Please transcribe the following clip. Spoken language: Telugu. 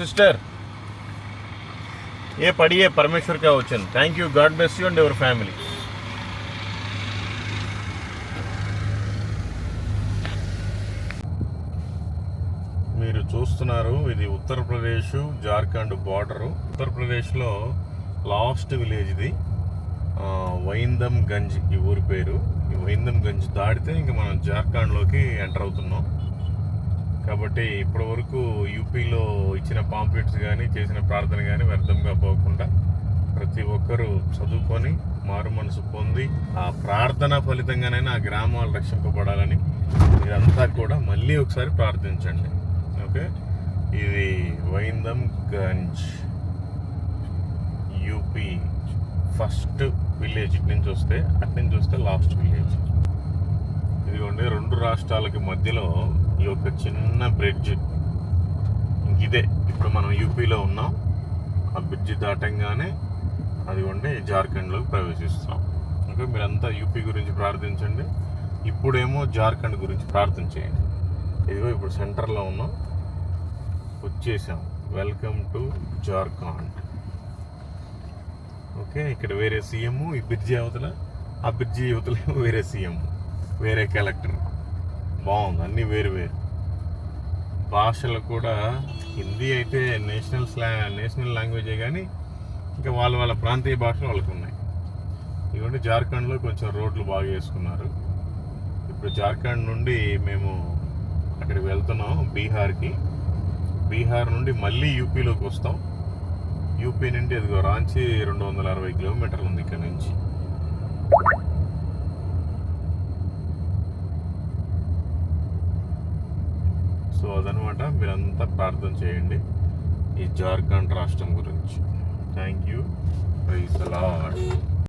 సిస్టర్ ఏ పడి ఏ పరమేశ్వర్ కా వచ్చింది thank you god bless you and your family మీరు చూస్తున్నారు ఇది ఉత్తరప్రదేశ్ జార్ఖండ్ బార్డరు ఉత్తరప్రదేశ్లో లాస్ట్ విలేజ్ ఇది. వైందం గంజ్ ఈ ఊరి పేరు. ఈ వైందం గంజ్ దాటితే ఇంకా మనం జార్ఖండ్లోకి ఎంటర్ అవుతున్నాం. కాబట్టి ఇప్పటి వరకు యూపీలో ఇచ్చిన పాంప్లెట్స్ కానీ చేసిన ప్రార్థన కానీ వ్యర్థంగా పోకుండా ప్రతి ఒక్కరూ చదువుకొని మారు మనసు పొంది ఆ ప్రార్థన ఫలితంగానైనా ఆ గ్రామాలు రక్షింపబడాలని మీరంతా కూడా మళ్ళీ ఒకసారి ప్రార్థించండి. ఓకే? ఇది Windham Ganj UP first village ఇటు నుంచి వస్తే అటు నుంచి వస్తే లాస్ట్ విలేజ్. ఇదిగోండి రెండు రాష్ట్రాలకి మధ్యలో ఈ యొక్క చిన్న బ్రిడ్జ్ ఇదే. ఇప్పుడు మనం యూపీలో ఉన్నాం. ఆ బ్రిడ్జ్ దాటంగానే అదిగోండి జార్ఖండ్లోకి ప్రవేశిస్తాం ఓకే మీరంతా యూపీ గురించి ప్రార్థించండి. ఇప్పుడేమో జార్ఖండ్ గురించి ప్రార్థన చేయండి. ఇదిగో ఇప్పుడు సెంటర్లో ఉన్నాం. వచ్చేసాం. Welcome to Jharkhand. ఓకే ఇక్కడ వేరే సీఎం ఈ బ్రిడ్జి అవతల? ఆ బ్రిడ్జి యువతలేమో వేరే సీఎం. వేరే క్యారెక్టర్ బాగుంది అన్నీ వేరు వేరు. భాషలు కూడా హిందీ అయితే నేషనల్ స్లా నేషనల్ లాంగ్వేజే కానీ ఇంకా వాళ్ళ వాళ్ళ ప్రాంతీయ భాషలు వాళ్ళకు ఉన్నాయి. ఎందుకంటే జార్ఖండ్లో కొంచెం రోడ్లు బాగా వేసుకున్నారు. ఇప్పుడు జార్ఖండ్ నుండి మేము అక్కడికి వెళ్తున్నాం బీహార్కి. బీహార్ నుండి మళ్ళీ యూపీలోకి వస్తాం. యూపీ నుండి అదిగో రాంచి రెండు వందల అరవై కిలోమీటర్లు ఉంది ఇక్కడ నుంచి. సో అదనమాట మీరంతా ప్రార్థన చేయండి ఈ జార్ఖండ్ రాష్ట్రం గురించి. థ్యాంక్ యూ ప్రైజ్ అలాడ్